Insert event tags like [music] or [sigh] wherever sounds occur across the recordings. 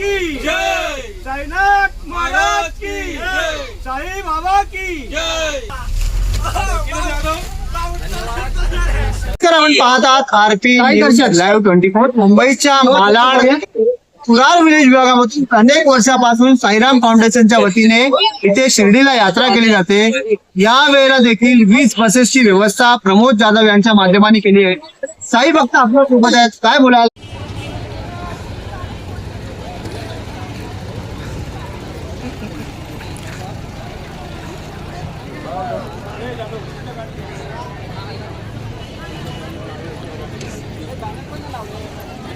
की जय। साईनाथ महाराज की जय। साई बाबा की जय। नमस्कार आपण पाहत आहात आरपी लाईव्ह ट्वेंटी फोर मुंबईच्या मालाड कुरार विलेज विभागामधून अनेक वर्षापासून साईराम फाउंडेशनच्या वतीने इथे शिर्डीला यात्रा केली जाते. या वेळेला देखील वीस बसेसची व्यवस्था प्रमोद जाधव यांच्या माध्यमाने केली आहे. साई भक्त आपल्यासोबत आहेत. काय बोलाल?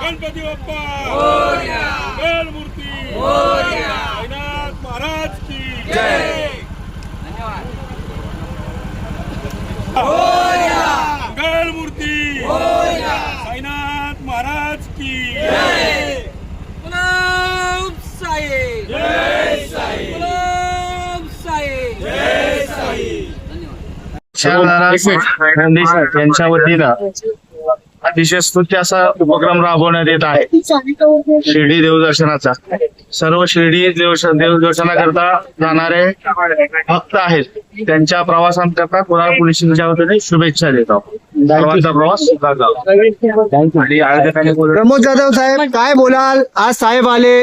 गणपती बाप्पा मंगल मूर्ती साईनाथ महाराज की जय मंगल मूर्ती साईनाथ महाराज की। साई साई यांच्या वतीनं अतिशय स्तुत्य असा उपक्रम राबवण्यात येत आहे. शिर्डी देवदर्शनाचा. सर्व शिर्डी देवदर्शनाकरता जाणारे भक्त आहेत. त्यांच्या प्रवासांकरता कुणाल पोलीस स्टेशनच्या वतीने शुभेच्छा देतो सर्वांचा प्रमोद जाधव साहेब काय बोलाल? आज साहेब आले.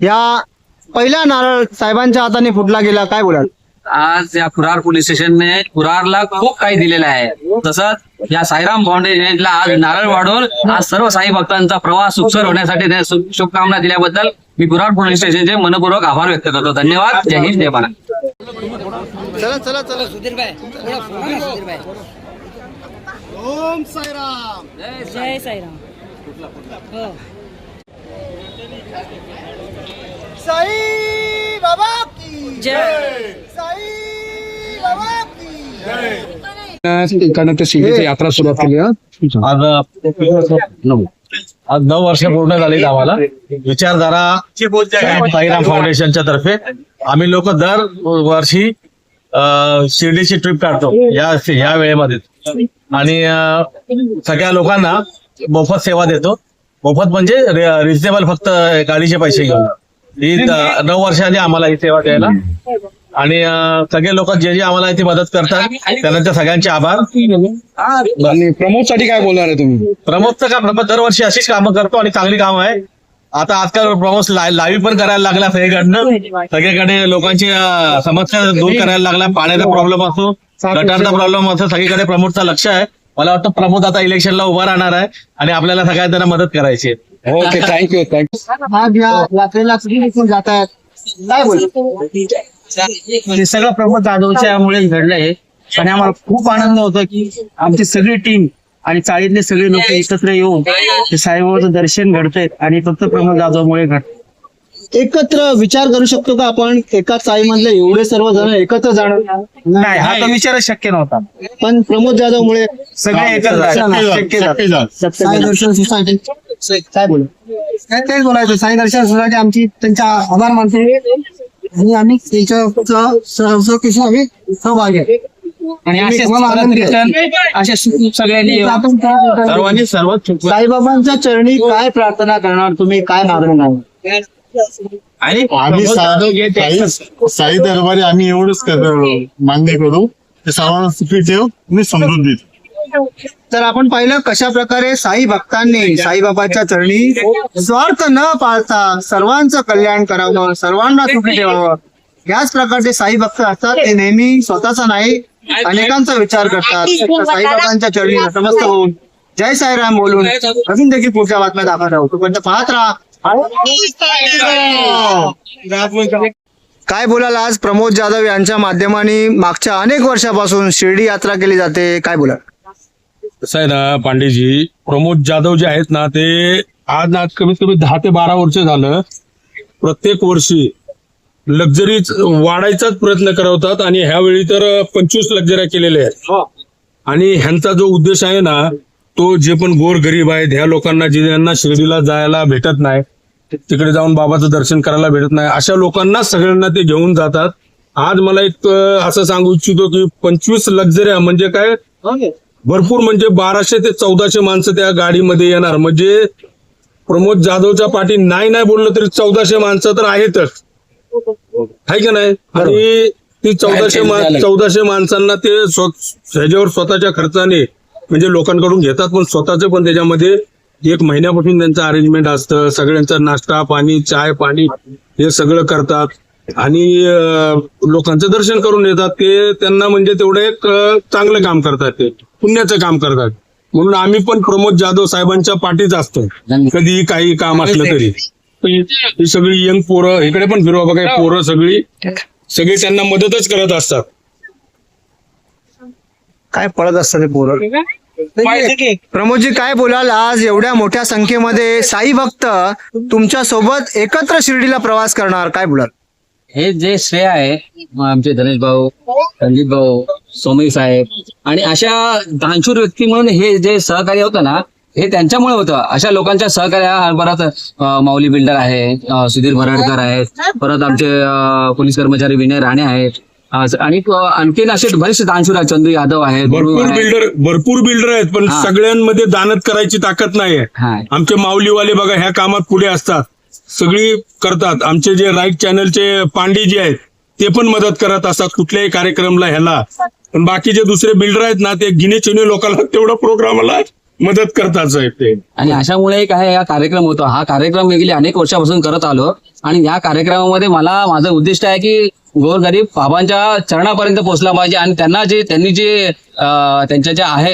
या पहिला नारळ साहेबांच्या हाताने फुटला गेला. काय बोलाल? आज या कुरार पोलीस स्टेशनने कुरारला खूप काही दिलेलं आहे. तसंच या साईराम फाउंडेशनला आज नारळ वाढवून आज सर्व साई भक्तांचा प्रवास सुखसर होण्यासाठी शुभकामना दिल्याबद्दल मी कुरार पोलीस स्टेशनचे मनपूर्वक आभार व्यक्त करतो. धन्यवाद. जय हिंद जय महाराज चला चला चला ओम साईराम. जय साईराम. हो. साई बाबा की जय. साई बाबा की. शिर्डीची यात्रा सुरुवात केली आज आज नऊ वर्ष पूर्ण झालीत आम्हाला विचारधारा साईराम फाउंडेशनच्या तर्फे. आम्ही लोक दर वर्षी अं, शिर्डीची ट्रिप काढतो. या या वेळेमध्ये आणि सगळ्या लोकांना मोफत सेवा देतो. मोफत म्हणजे रिजनेबल फक्त गाडीचे पैसे घेऊन. ही नऊ वर्ष आली आम्हाला ही सेवा द्यायला. आणि सगळे लोक जे जे आम्हाला इथे मदत करतात त्यांच्या सगळ्यांचे आभार. प्रमोदसाठी काय बोलणार आहे तुम्ही? प्रमोदचं काम प्रमोद दरवर्षी अशीच कामं करतो आणि चांगली कामं आहे आता आजकाल प्रमोद लाईव्ह पण करायला लागला सगळीकडनं. सगळीकडे लोकांची समस्या दूर करायला लागला पाण्याचा प्रॉब्लेम असो गटारचा प्रॉब्लेम असो सगळीकडे प्रमोदचं लक्ष आहे. मला वाटतं प्रमोद आता इलेक्शनला उभा राहणार आहे आणि आपल्याला सगळ्यांना मदत करायची आहे. ओके थँक्यू थँक्यू आज या यात्रेला किती दिवस जात आहेत काय बोल? हे सगळं प्रमोद जाधवच्या मुळे घडलंय. आणि आम्हाला खूप आनंद होतो की आमची सगळी टीम आणि चाळीतले सगळे लोक एकत्र येऊन ते साईबाबाचं दर्शन घडतायत आणि फक्त प्रमोद जाधवमुळे घडत एकत्र विचार करू शकतो का आपण? एकाच साई मधले एवढे सर्व जण एकत्र जाणं नाही हा तर विचारच शक्य नव्हता. पण प्रमोद जाधव मुळे सगळे एकत्र शक्य झालं. साई दर्शन सोसायटी काय बोल? काय तेच बोलायचं? साई दर्शन सोसायटी आमची त्यांच्या आभार मानते. आणि आम्ही त्याच्या सहभागी आम्ही सहभागी आहे. आणि असे सगळ्यांनी? सर्वांनी साईबाबांच्या चरणी काय प्रार्थना करणार? तुम्ही काय मागणी आणि आम्ही ते- साई दरबारी आम्ही एवढंच मान्य करू. ते सर्वांना सुखी ठेव. समृद्धी ठेव. तर आपण पाहिलं कशा प्रकारे साई भक्तांनी साईबाबाच्या चरणी स्वार्थ न पाळता सर्वांचं कल्याण करावं सर्वांना सुखी ठेवावं. याच प्रकारचे साई भक्त असतात. ते नेहमी स्वतःचा नाही अनेकांचा विचार करतात. साईबाबांच्या चरणी नतमस्त होऊन जय साईराम बोलून अजून देखील पुढच्या बातम्या दाखवत आहोत तोपर्यंत पाहत राहा. काय बोलाल आज? प्रमोद जाधव यांच्या माध्यमाने मागच्या अनेक वर्षापासून शिर्डी यात्रा केली जाते. काय बोलाल? कसं आहे ना पांडेजी प्रमोद जाधव जे आहेत ना ते आज आज कमीत कमी दहा ते बारा वर्ष झालं. प्रत्येक वर्षी लक्झरी वाढायचाच प्रयत्न करवतात आणि ह्यावेळी तर पंचवीस लक्झऱ्या केलेल्या आहेत. आणि ह्यांचा जो उद्देश आहे ना तो जे पण गोर गरीब आहेत ह्या लोकांना जे ज्यांना शिर्डीला जायला भेटत नाही तिकडे जाऊन बाबाचं दर्शन करायला भेटत नाही. अशा लोकांना सगळ्यांना ते घेऊन जातात. आज मला एक असं सांगू इच्छितो की पंचवीस लक्झऱ्या म्हणजे काय? भरपूर म्हणजे बाराशे ते चौदाशे माणसं त्या गाडीमध्ये येणार. म्हणजे प्रमोद जाधवच्या पाठी नाही नाही बोललं तरी चौदाशे माणसं तर आहेतच. आहे का नाही? आणि ती चौदाशे चौदाशे माणसांना ते ह्याच्यावर स्वतःच्या खर्चाने म्हणजे लोकांकडून घेतात पण स्वतःचं पण त्याच्यामध्ये एक महिन्यापासून त्यांचं अरेंजमेंट असतं सगळ्यांचा नाश्ता पाणी चाय पाणी हे सगळं करतात. आणि लोकांचं दर्शन करून येतात ते त्यांना म्हणजे तेवढं एक चांगलं काम करतात ते पुण्याचं काम करतात. म्हणून आम्ही पण प्रमोद जाधव साहेबांच्या पाठीच असतो. कधीही काही काम असलं तरी. ही सगळी यंग पोरं इकडे पण फिरवा बघा ही. पोरं सगळी सगळी त्यांना मदतच करत असतात. काय पळत असतं ते पोरं? प्रमोदजी काय बोलाल आज? एवढ्या मोठ्या संख्येमध्ये साई भक्त तुमच्यासोबत एकत्र शिर्डीला प्रवास करणार. काय बोलाल? हे जे श्रेय आहे आमचे धनेश भाऊ रणजित भाऊ सोमई साहेब आणि अशा दानशूर व्यक्ती म्हणून हे जे सहकार्य होतं ना हे त्यांच्यामुळे होतं. अशा लोकांच्या सहकार्या परत माऊली बिल्डर आहे सुधीर भराडकर आहेत परत आमचे पोलीस कर्मचारी विनय राणे आहेत. आणि आणखीन असे बरेचसे दानशूर आहेत चंदू यादव आहेत भरपूर. बिल्डर भरपूर बिल्डर आहेत पण. सगळ्यांमध्ये दानत करायची ताकद नाहीये. हा. आमचे माऊलीवाले बघा ह्या कामात पुढे असतात. सगळी करतात. आमचे जे राईट चॅनलचे पांडे जे आहेत ते पण मदत करत असतात कुठल्याही कार्यक्रमला ह्याला. पण बाकी जे दुसरे बिल्डर आहेत ना ते गिने चिने लोकांना [laughs] तेवढा प्रोग्रामला मदत करतात साहेब ते. आणि अशामुळे काय हा कार्यक्रम होतो. हा कार्यक्रम मी गेली अनेक वर्षापासून करत आलो. आणि या कार्यक्रमामध्ये मला माझं उद्दिष्ट आहे की गोरगरीब बाबांच्या चरणापर्यंत पोहोचला पाहिजे आणि त्यांना जे त्यांनी जे त्यांच्या जे आहे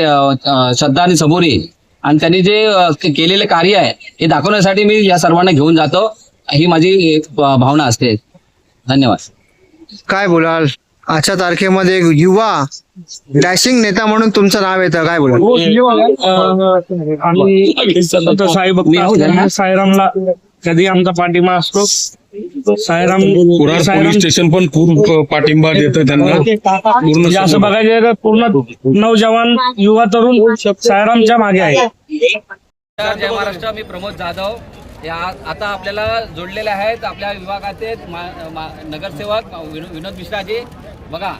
श्रद्धा आणि सबुरी आणि त्यांनी जे केलेले कार्य आहे हे दाखवण्यासाठी मी या सर्वांना घेऊन जातो. ही माझी भावना असते. धन्यवाद. काय बोलाल? आजच्या तारखेमध्ये एक युवा डॅशिंग नेता म्हणून तुमचं नाव येतं. काय भक्त असल्यामुळे साईरामला कधी आमचा पाठिंबा असतो? कुरार पोलीस स्टेशन पण खूप पाठिंबा देतं त्यांना. पूर्ण म्हणजे असं बघायचं तर पूर्ण नौजवान युवा तरुण साईरामच्या मागे आहे जय महाराष्ट्र मी प्रमोद जाधव. या आता आपल्याला जोडलेले आहेत आपल्या विभागाचे मा- मा- नगरसेवक विनो- विनोद मिश्राजी. बघा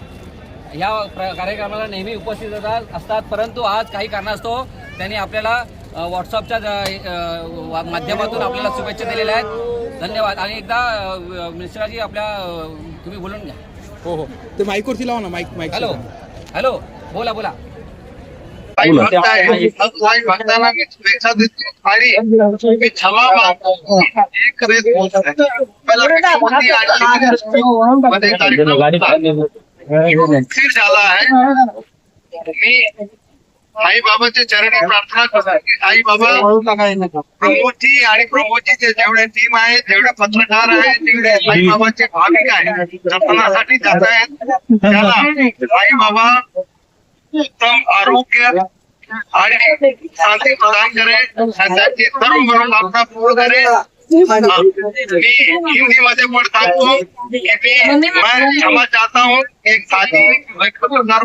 या प्र- कार्यक्रमाला नेहमी उपस्थित असतात असतात परंतु आज काही कारणास्तव त्यांनी आपल्याला व्हॉट्सअपच्या माध्यमातून आपल्याला शुभेच्छा दिलेल्या आहेत. धन्यवाद. आणि एकदा मिश्राजी आपल्या तुम्ही बोलून घ्या. हो हो. ते माईकवरती लावा ना माईक माईक हॅलो. हॅलो. बोला बोला. भक्तांना मी शुभेच्छा देतो आणि मी क्षमा मागतो एक रेस बोलत आहे. मला व्यक्तिमत्ती आणि मध्ये कार्यक्रम उशीर झाला आहे. मी आई बाबाच्या चरणी प्रार्थना करतो. की आई बाबा प्रमोदजी आणि प्रमोदजीचे जेवढे टीम आहे जेवढे पत्रकार आहेत तेवढे आई बाबाचे भाविक आहेत दर्शनासाठी जात आहेत. त्याला आई बाबा उत्तम आरोग्य आणि शांती प्रदान करे त्यांची सर्व मनोकामना पूर्ण करे मी हिंदी मध्ये पण सांगतो की मी क्षमा चाहता हूँ एक साथी पत्रकार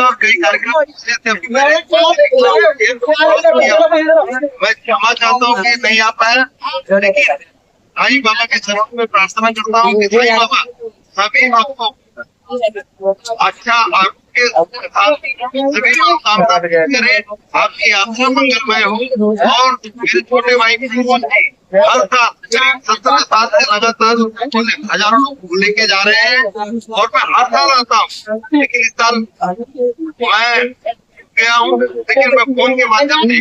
और कई कार्यक्रम मैं क्षमा चाहता हूँ। कि नहीं आ पाया। लेकिन आई बाबा के चरणों में प्रार्थना करता हूँ कि साई बाबा सभी आपको अच्छा आरोग्य के साथ सभी कामना करें आपकी यात्रा मंगलमय हो और मेरे छोटे भाई हर साल सत्रह साल से लगातार हज़ारों लोग लेके जा रहे हैं और मैं हर साल आता हूँ लेकिन इस साल मैं गया हूँ लेकिन मैं फ़ोन के माध्यम से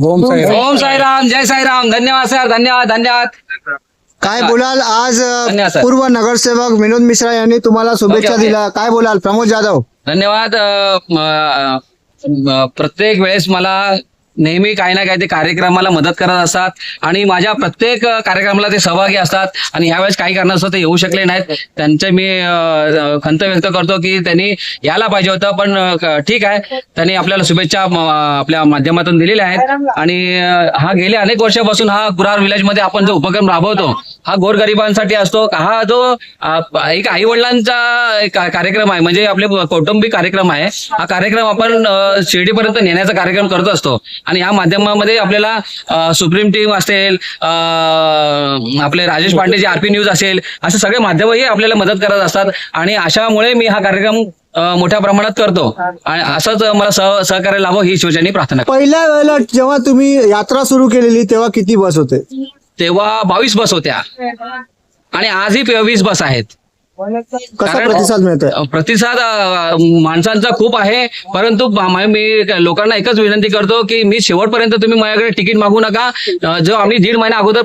ओम साई राम ओम साईराम जय साईराम। धन्यवाद सर। धन्यवाद धन्यवाद। काय बोलाल? आज धन्यवाद, सर. पूर्व नगरसेवक विनोद मिश्रा यांनी तुम्हाला शुभेच्छा ओके. दिल्या. काय बोलाल? प्रमोद जाधव. धन्यवाद अ, म, अ, म, प्रत्येक वेळेस मला नेहमी काही ना काही ते कार्यक्रमाला मदत करत असतात आणि माझ्या प्रत्येक कार्यक्रमाला ते सहभागी असतात आणि ह्यावेळेस काही कारणास्तव ते येऊ शकले नाहीत. त्यांचे मी खंत व्यक्त करतो की त्यांनी यायला पाहिजे होतं पण ठीक आहे. त्यांनी आपल्याला शुभेच्छा आपल्या माध्यमातून दिलेल्या आहेत. आणि हा गेल्या अनेक वर्षापासून हा कुरार विलेजमध्ये आपण जो उपक्रम राबवतो हा गोरगरिबांसाठी असतो. हा जो एक आई वडिलांचा कार्यक्रम आहे म्हणजे आपले कौटुंबिक कार्यक्रम आहे. हा कार्यक्रम आपण शिर्डीपर्यंत नेण्याचा कार्यक्रम करत असतो. आणि या माध्यमामध्ये आपल्याला सुप्रीम टीम असेल आपले Rajesh Pande J RP news असेल असे सगळे माध्यमही आपल्याला मदत करत असतात. आणि अशामुळे मी हा कार्यक्रम मोठ्या प्रमाणात करतो. आणि असंच मला सह सहकार्य लाभो ही शिवसेने प्रार्थना. पहिल्या वेळेला जेव्हा तुम्ही यात्रा सुरू केलेली तेव्हा किती बस होते? तेव्हा बावीस बस होत्या. आणि आजही वीस बस आहेत. कसा प्रतिसाद मिळतोय? प्रतिसाद माणसांचा खूप आहे परंतु मा- लोकांना एकच विनंती करतो की मी शेवटपर्यंत तुम्ही माझ्याकडे तिकीट मागू नका. जो आम्ही दीड महिना अगोदर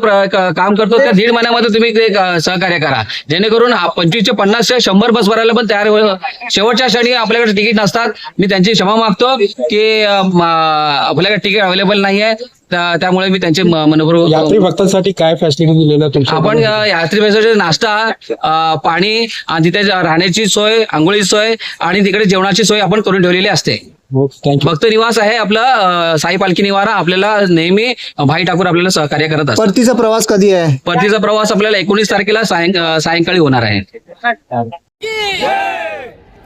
काम करतो त्या दीड महिन्यामध्ये तुम्ही ते सहकार्य करा. जेणेकरून पंचवीसशे पन्नासशे शंभर बस भरायला पण तयार शेवटच्या क्षणी आपल्याकडे तिकीट नसतात. मी त्यांची क्षमा मागतो की आपल्याकडे तिकीट अवेलेबल नाही आहे त्यामुळे मी त्यांचे म- मनपूर्वक यात्री भक्तांसाठी काय फॅसिलिटी दिलेल्या तुमच्या आपण अ, यात्री बससाठी नाश्ता अ, पाणी आणि तिथे राहण्याची सोय आंघोळीची सोय आणि तिकडे जेवणाची सोय आपण करून ठेवलेली असते. थँक्यू भक्त निवास आहे आपलं अ, साई पालखी निवारा आपल्याला नेहमी भाई ठाकूर आपल्याला सहकार्य करत असतात. परतीचा प्रवास कधी आहे? परतीचा प्रवास आपल्याला एकोणीस तारखेला सायं- अ, सायंकाळी होणार आहे.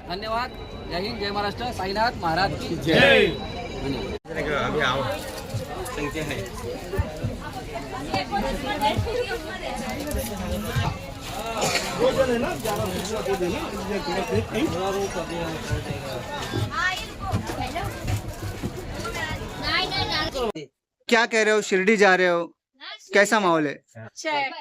धन्यवाद. जय हिंद जय महाराष्ट्र. साईनाथ महाराज की जय क्या कह रहे हो? शिरडी जा रहे हो? कैसा माहौल है? अच्छा है।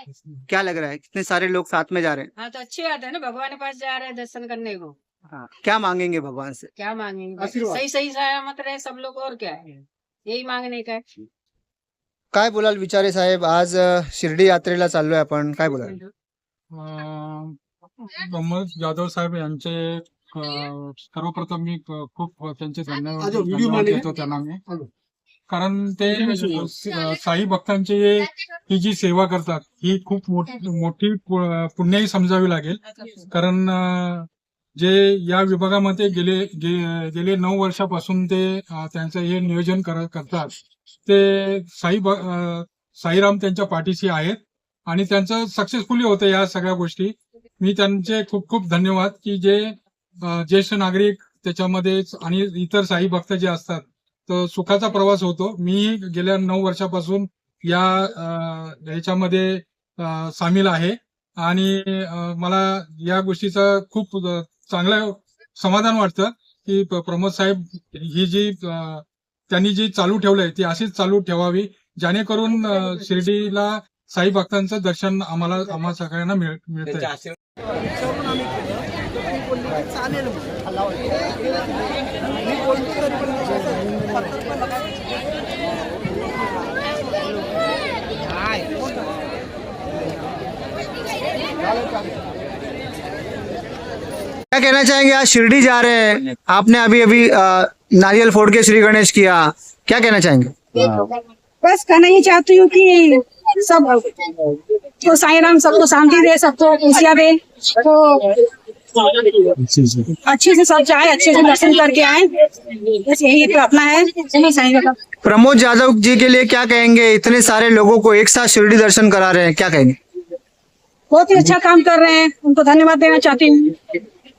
क्या लग रहा है? कितने सारे लोग साथ में जा रहे हैं। हाँ तो अच्छी बात है ना भगवान के पास जा रहे हैं दर्शन करने को। हाँ, क्या मांगेंगे भगवान से? क्या मांगेंगे? सही सही सलामत रहे सब लोग और क्या है? यही मांगने का है काय बोलाल विचारे साहेब? आज अ, शिर्डी यात्रेला चाललोय आपण. काय बोलाल? प्रमोद जाधव साहेब यांचे अं, सर्वप्रथम मी क- खूप त्यांचे धन्यवाद धन्यवाद देतो त्यांना मी. कारण ते अं, साई भक्तांची ही जी सेवा करतात ही खूप मोठ- मोठी पु- पुण्याही समजावी लागेल. कारण अं, जे या विभागामध्ये गेले गे- गेले नऊ वर्षापासून ते त्यांचं हे नियोजन कर- करतात. ते साई साईराम त्यांच्या पाठीशी आहेत आणि त्यांचं सक्सेसफुली होतं या सगळ्या गोष्टी. मी त्यांचे खूप खूप धन्यवाद की जे ज्येष्ठ नागरिक त्याच्यामध्ये आणि इतर साई भक्त जे असतात तर सुखाचा प्रवास होतो. मी गेल्या नऊ वर्षापासून या याच्यामध्ये सामील आहे. आणि मला या गोष्टीचा खूप चांगलं समाधान वाटतं की प्रमोद साहेब ही जी त्यांनी जी चालू ठेवलंय ती अशीच चालू ठेवावी जेणेकरून शिर्डीला साई भक्तांचं दर्शन आम्हाला आम्हा सगळ्यांना मिळ मिळतंय. क्या कहना चाहेंगे? आज शिरडी जा रहे हैं। आपने अभी अभी नारियल फोड़ के श्री गणेश किया। क्या कहना चाहेंगे? बस कहना ही चाहती हूँ कि सब तो साई राम सबको शांति दे सबको खुशियाँ दे। तो अच्छे से। सब जाए अच्छे से दर्शन करके आए। बस यही प्रार्थना है। जय साईं बाबा प्रमोद यादव जी के लिए क्या कहेंगे? इतने सारे लोगों को एक साथ शिरडी दर्शन करा रहे हैं। क्या कहेंगे? बहुत ही अच्छा काम कर रहे हैं। उनको धन्यवाद देना चाहती हूँ।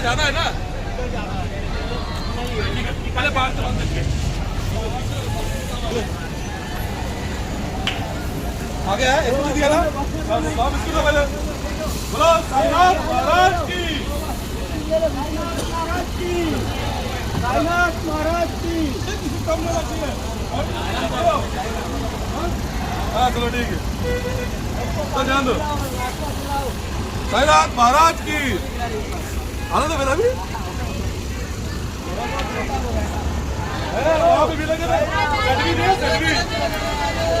ज्यादा है ना पहले बाहर आगे है इसको दिया ना वापस क्यों पहले बोलो साईनाथ महाराज की. साईनाथ महाराज की. है चलो ठीक है तो ध्यान दो. साईनाथ महाराज की. आना तो मेरा भी वहाँ पे भी लगे सर्टिफिकेट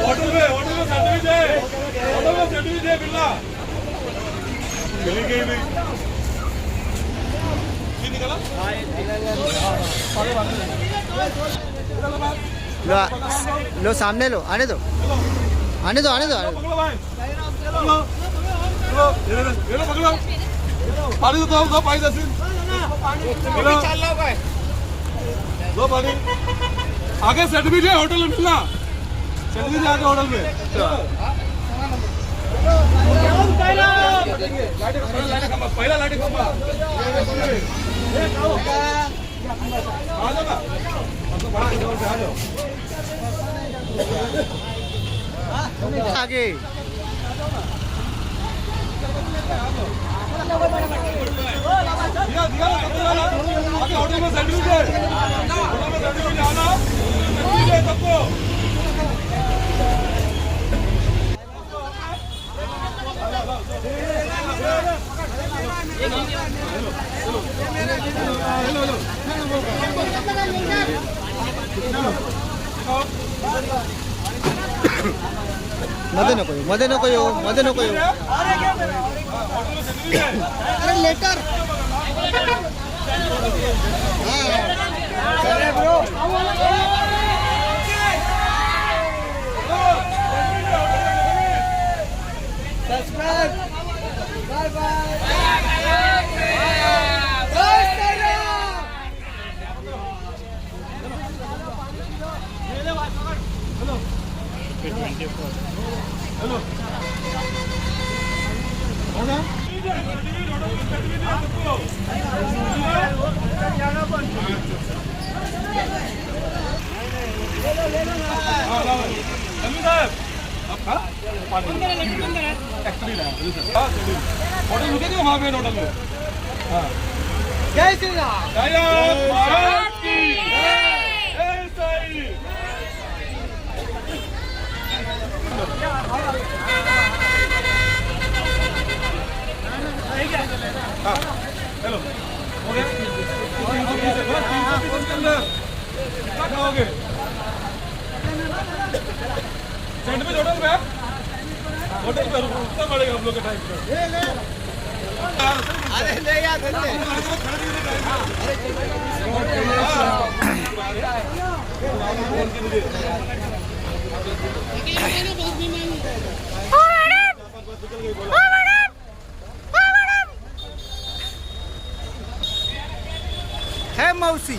होटल में होटल में सर्टिफिकेट है होटल में सर्टिफिकेट है बिल्ला. मिली गई नहीं लो लो सामने लो आने दो. आने दो आने दो आने दो. पकड़ो भाई पकड़ो पकड़ो ये लो ये लो पकड़ो पानी तो दो पानी दस पानी दो पानी आगे सर्टिफिकेट है होटल में मिलना सर्टिफिकेट आगे होटल में पहला लाठी खंबा आगे. आगे. होटल में सर्टिफिकेट है में सर्टिफिकेट आना सर्टिफिकेट है सबको मध्ये नको येऊ मध्ये नको येऊ मध्ये नको येऊ. अरे लेटर. संजू साहब आप हाँ? एक्चुअली ना हाँ, चलिए। होटल रुके थे वहाँ पे होटल में हाँ जय श्री राम साईनाथ महाराज की जय साई हाँ, हेलो हो गया तीन सौ बीस बस तीन सौ बीस के अंदर कितना खाओगे सैंडविच होटल में होटल में रुकना पड़ेगा हम लोग के टाइम पे अरे ले या धंदे है। मौसी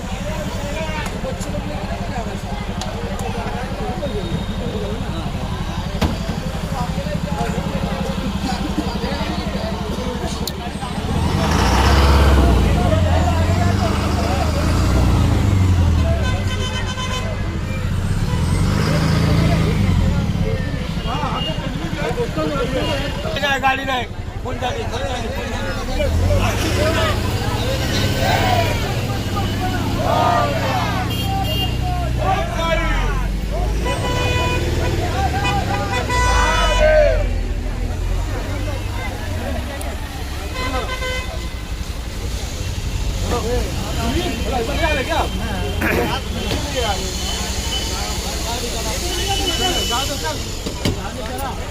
này गाड़ी này quân ra đi thấy này Hãy subscribe cho kênh Ghiền Mì Gõ Để không bỏ lỡ những video hấp dẫn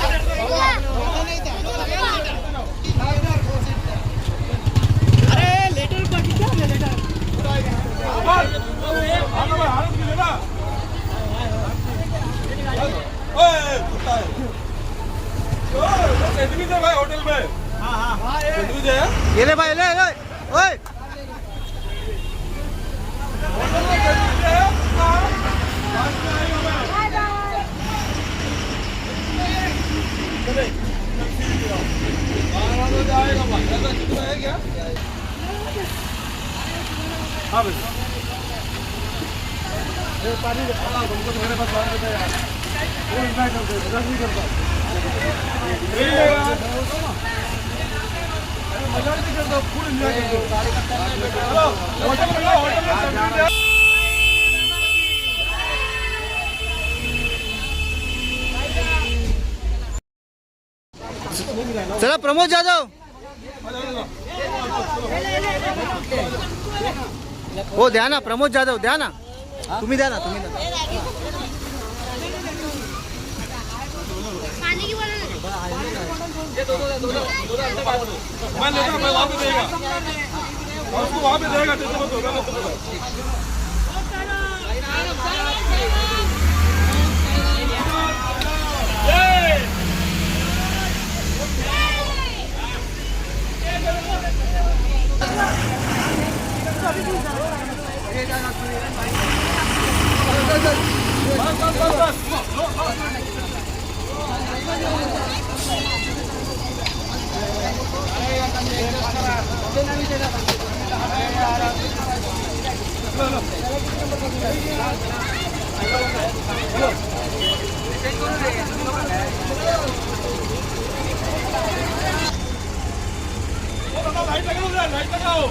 चलो है। प्रमोद जाधव हो द्या ना प्रमोद जाधव द्या ना तुम्ही द्या ना तुम्ही द्या मैं लेता मैं वहाँ पे देगा और उसको वहाँ पे देगा टेंशन मत होगा मत होगा लाइट लगाओ ना, लाइट लगाओ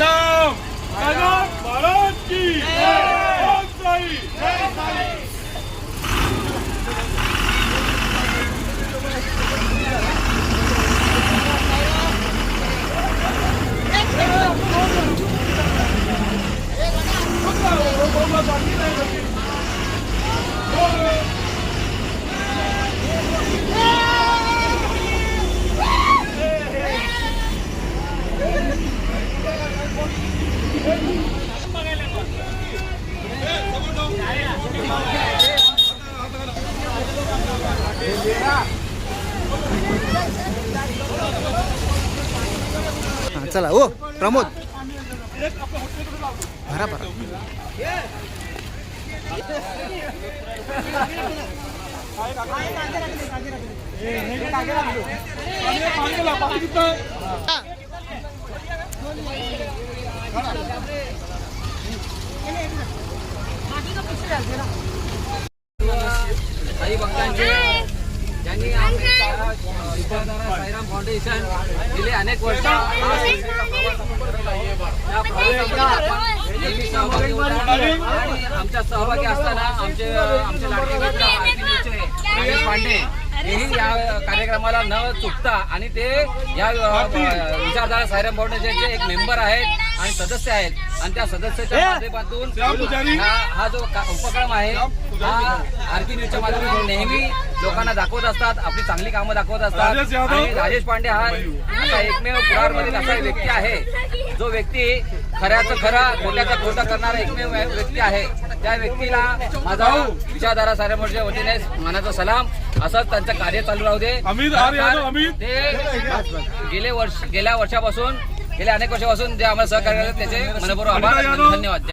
राम राम महाराज की जय साई जय साई हा, चला हो प्रमोद भरा भरा पानी ला पानी कितना है साई भक्तांचे ज्यांनी आमचे विचारधारा साईराम फाउंडेशन गेले अनेक वर्ष. आणि आमच्या सहभागी असताना आमचे आमचे लाडके मित्र आरती पांडे हेही या कार्यक्रमाला न चुकता आणि ते या विचारधारा सायराम फाउंडेशनचे एक मेंबर आहेत. आणि सदस्य आहेत. आणि त्या सदस्याच्या माध्यमातून. हा- हा जो उपक्रम आहे हा आरती न्यूजच्या माध्यमातून नेहमी लोकांना दाखवत असतात आपली चांगली कामं दाखवत असतात. राजेश यादव. आणि राजेश पांडे हा असा एकमेव पुरारमधील असा व्यक्ती आहे. जो व्यक्ती खऱ्याचं खरं खोट्याचं खोटं करणारा एकमेव व्यक्ती आहे. त्या व्यक्तीला माझा विचारधारा साऱ्यामोडच्या वतीने मनाचा सलाम. असंच त्यांचं कार्य चालू राहू दे. गेले वर्ष गेल्या वर्षापासून गेल्या अनेक वर्षापासून जे आम्हाला सहकार्य करतात त्याचे मनपूर्वक आभार धन्यवाद.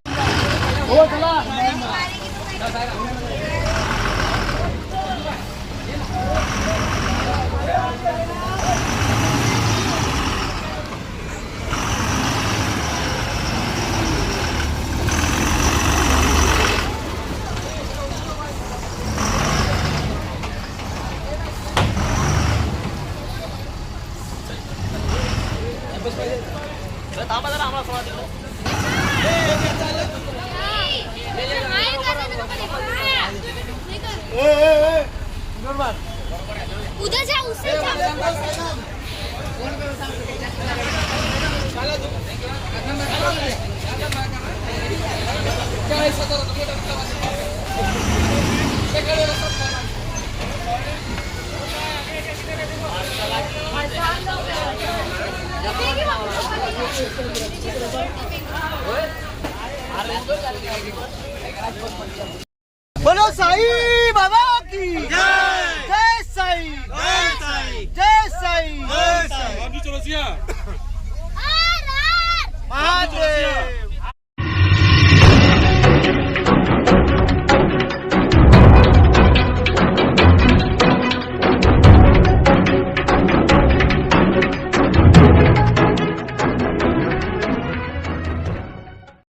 उद्या